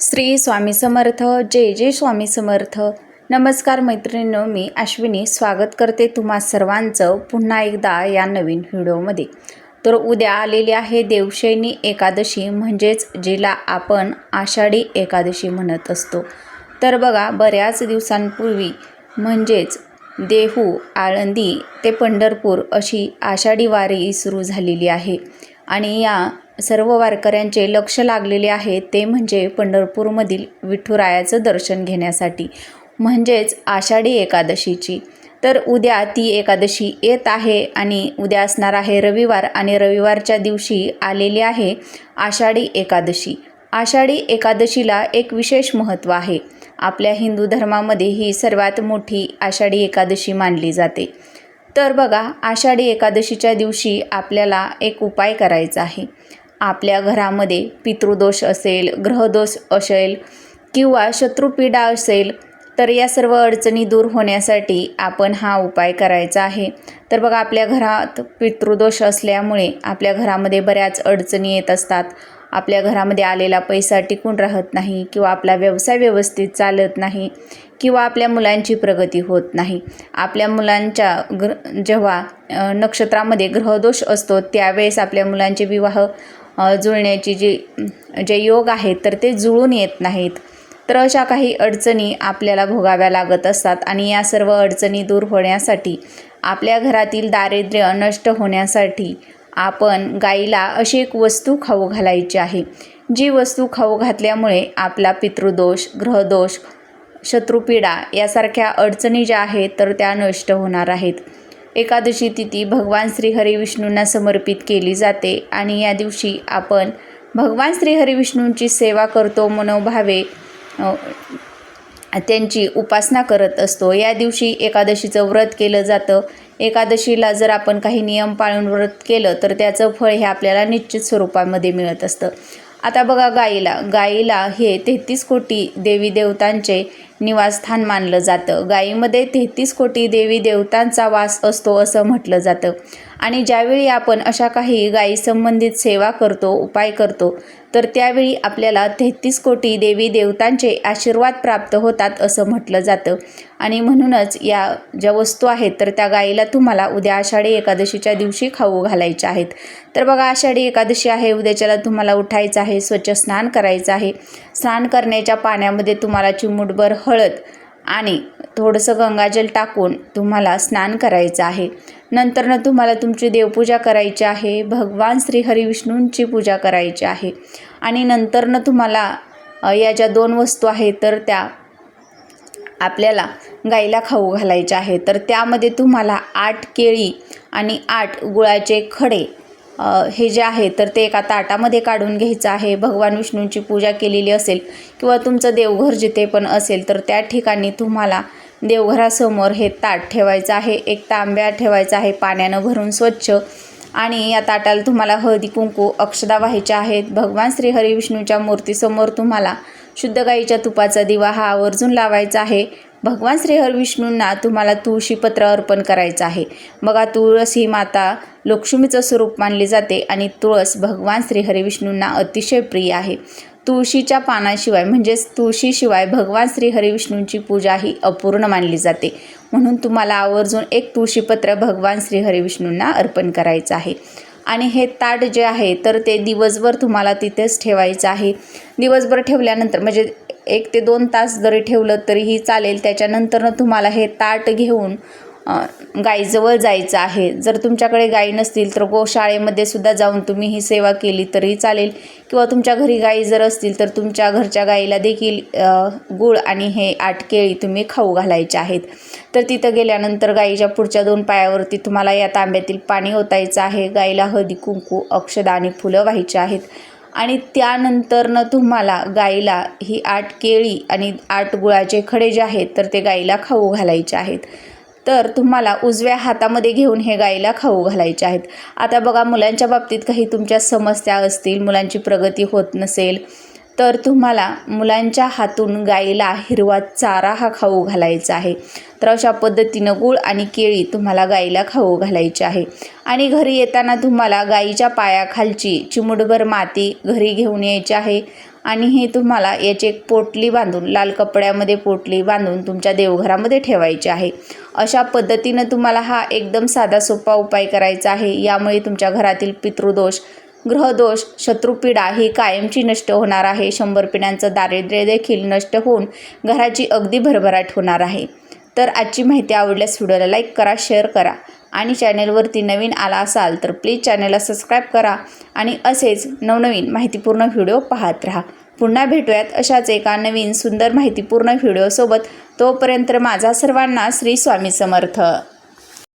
श्री स्वामी समर्थ जय जय स्वामी समर्थ. नमस्कार मैत्रिणींनो मी अश्विनी. स्वागत करते तुम्हा सर्वांचं पुन्हा एकदा या नवीन व्हिडिओमध्ये. तर उद्या आलेली आहे देवशैनी एकादशी म्हणजेच जिला आपण आषाढी एकादशी म्हणत असतो. तर बघा बऱ्याच दिवसांपूर्वी म्हणजेच देहू आळंदी ते पंढरपूर अशी आषाढी वारी सुरू झालेली आहे. आणि या सर्व वारकऱ्यांचे लक्ष लागलेले आहे ते म्हणजे पंढरपूरमधील विठुरायाचं दर्शन घेण्यासाठी म्हणजेच आषाढी एकादशीची. तर उद्या ती एकादशी येत आहे आणि उद्या असणार आहे रविवार आणि रविवारच्या दिवशी आलेली आहे आषाढी एकादशी. आषाढी एकादशीला एक विशेष महत्त्व आहे. आपल्या हिंदू धर्मामध्ये ही सर्वात मोठी आषाढी एकादशी मानली जाते. तर बघा आषाढी एकादशीच्या दिवशी आपल्याला एक उपाय करायचा आहे. आपल्या घरामध्ये पितृदोष असेल ग्रहदोष असेल किंवा शत्रुपीडा असेल तर या सर्व अडचणी दूर होण्यासाठी आपण हा उपाय करायचा आहे. तर बघा आपल्या घरात पितृदोष असल्यामुळे आपल्या घरामध्ये बऱ्याच अडचणी येत असतात. आपल्या घरामध्ये आलेला पैसा टिकून राहत नाही किंवा आपला व्यवसाय व्यवस्थित चालत नाही किंवा आपल्या मुलांची प्रगती होत नाही. आपल्या मुलांच्या ग्र जेव्हा नक्षत्रामध्ये ग्रहदोष असतो त्यावेळेस आपल्या मुलांचे विवाह जुळण्याची जी जे योग आहेत तर ते जुळून येत नाहीत. तर अशा काही अडचणी आपल्याला भोगाव्या लागत असतात आणि या सर्व अडचणी दूर होण्यासाठी आपल्या घरातील दारिद्र्य नष्ट होण्यासाठी आपण गाईला अशी एक वस्तू खाऊ घालायची आहे. जी वस्तू खाऊ घातल्यामुळे आपला पितृदोष ग्रहदोष शत्रुपीडा यासारख्या अडचणी ज्या आहेत तर त्या नष्ट होणार आहेत. एकादशी तिथी भगवान श्रीहरी विष्णूंना समर्पित केली जाते आणि या दिवशी आपण भगवान श्रीहरी विष्णूंची सेवा करतो मनोभावे त्यांची उपासना करत असतो. या दिवशी एकादशीचं व्रत केलं जातं. एकादशीला जर आपण काही नियम पाळून व्रत केलं तर त्याचं फळ हे आपल्याला निश्चित स्वरूपामध्ये मिळत असतं. आता बघा गाईला. गाईला हे तेहतीस कोटी देवी देवतांचे निवासस्थान मानलं जातं. गाईमध्ये तेहतीस कोटी देवी देवतांचा वास असतो असं म्हटलं जातं. आणि ज्यावेळी आपण अशा काही गायी संबंधित सेवा करतो उपाय करतो तर त्यावेळी आपल्याला तेहतीस कोटी देवी देवतांचे आशीर्वाद प्राप्त होतात असं म्हटलं जातं. आणि म्हणूनच या ज्या वस्तू आहेत तर त्या गाईला तुम्हाला उद्या आषाढी एकादशीच्या दिवशी खाऊ घालायच्या आहेत. तर बघा आषाढी एकादशी आहे उद्याच्याला तुम्हाला उठायचं आहे स्वच्छ स्नान करायचं आहे. स्नान करण्याच्या पाण्यामध्ये तुम्हाला चिमूटभर हळद आणि थोडंसं गंगाजल टाकून तुम्हाला स्नान करायचं आहे. नंतरनं तुम्हाला तुमची देवपूजा करायची आहे भगवान श्री हरिविष्णूंची पूजा करायची आहे. आणि नंतरनं तुम्हाला या ज्या दोन वस्तू आहेत तर त्या आपल्याला गाईला खाऊ घालायच्या आहे. तर त्यामध्ये तुम्हाला आठ केळी आणि आठ गुळाचे खडे हे जे आहे तर ते एका ताटामध्ये काढून घ्यायचं आहे. भगवान विष्णूंची पूजा केलेली असेल किंवा तुमचं देवघर जिथे पण असेल तर त्या ठिकाणी तुम्हाला देवघरासमोर हे ताट ठेवायचं आहे. एक तांब्या ठेवायचा आहे. पाण्यानं भरून स्वच्छ. आणि या ताटाला तुम्हाला हळदी कुंकू अक्षदा व्हायच्या आहेत. भगवान श्री हरिविष्णूच्या मूर्तीसमोर तुम्हाला शुद्ध गाईच्या तुपाचा दिवा हा आवर्जून लावायचा आहे. भगवान श्री हरिविष्णूंना तुम्हाला तुळशीपत्र अर्पण करायचं आहे. बघा तुळस ही माता लक्ष्मीचं स्वरूप मानली जाते आणि तुळस भगवान श्री हरिविष्णूंना अतिशय प्रिय आहे. तुळशीच्या पानाशिवाय म्हणजेच तुळशीशिवाय भगवान श्री हरिविष्णूंची पूजा ही अपूर्ण मानली जाते. म्हणून तुम्हाला आवर्जून एक तुळशीपत्र भगवान श्री हरिविष्णूंना अर्पण करायचं आहे. आणि हे ताट जे आहे तर ते दिवसभर तुम्हाला तिथेच ठेवायचं आहे. दिवसभर ठेवल्यानंतर म्हणजे एक ते दोन तास जरी ठेवलं तरीही चालेल त्याच्यानंतरनं तुम्हाला हे ताट घेऊन गाईजवळ जायचं आहे. जर तुमच्याकडे गाई नसतील तर गोशाळेमध्ये सुद्धा जाऊन तुम्ही ही सेवा केली तरी चालेल. किंवा तुमच्या घरी गाई जर असतील तर तुमच्या घरच्या गाईला देखील गुळ गूळ आणि हे आठ केळी तुम्ही खाऊ घालायचे आहेत. तर तिथं गेल्यानंतर गाईच्या पुढच्या दोन पायावरती तुम्हाला या तांब्यातील पाणी ओतायचं आहे. गाईला हळदी कुंकू अक्षदा आणि फुलं व्हायची आहेत. आणि त्यानंतरनं तुम्हाला गाईला ही आठ केळी आणि आठ गुळाचे खडे जे आहेत तर ते गाईला खाऊ घालायचे आहेत. तर तुम्हाला उजव्या हातामध्ये घेऊन हे गाईला खाऊ घालायचे आहेत. आता बघा मुलांच्या बाबतीत काही तुमच्या समस्या असतील मुलांची प्रगती होत नसेल तर तुम्हाला मुलांच्या हातून गाईला हिरवा चारा हा खाऊ घालायचा आहे. तर अशा पद्धतीनं गूळ आणि केळी तुम्हाला गाईला खाऊ घालायची आहे. आणि घरी येताना तुम्हाला गाईच्या पायाखालची चिमुटभर माती घरी घेऊन यायची आहे. आणि हे तुम्हाला याची एक पोटली बांधून लाल कपड्यामध्ये पोटली बांधून तुमच्या देवघरामध्ये ठेवायची आहे. अशा पद्धतीनं तुम्हाला हा एकदम साधा सोपा उपाय करायचा आहे. यामुळे तुमच्या घरातील पितृदोष ग्रहदोष शत्रुपीडा ही कायमची नष्ट होणार आहे. शंभर पिढ्यांचं दारिद्र्य देखील नष्ट होऊन घराची अगदी भरभराट होणार आहे. तर आजची माहिती आवडल्यास व्हिडिओला लाईक करा शेअर करा. आणि चॅनेलवरती नवीन आला असाल तर प्लीज चॅनलला सबस्क्राईब करा आणि असेच नवनवीन माहितीपूर्ण व्हिडिओ पाहत राहा. पुन्हा भेटूयात अशाच एका नवीन सुंदर माहितीपूर्ण व्हिडिओसोबत. तोपर्यंत माझा सर्वांना श्री स्वामी समर्थ.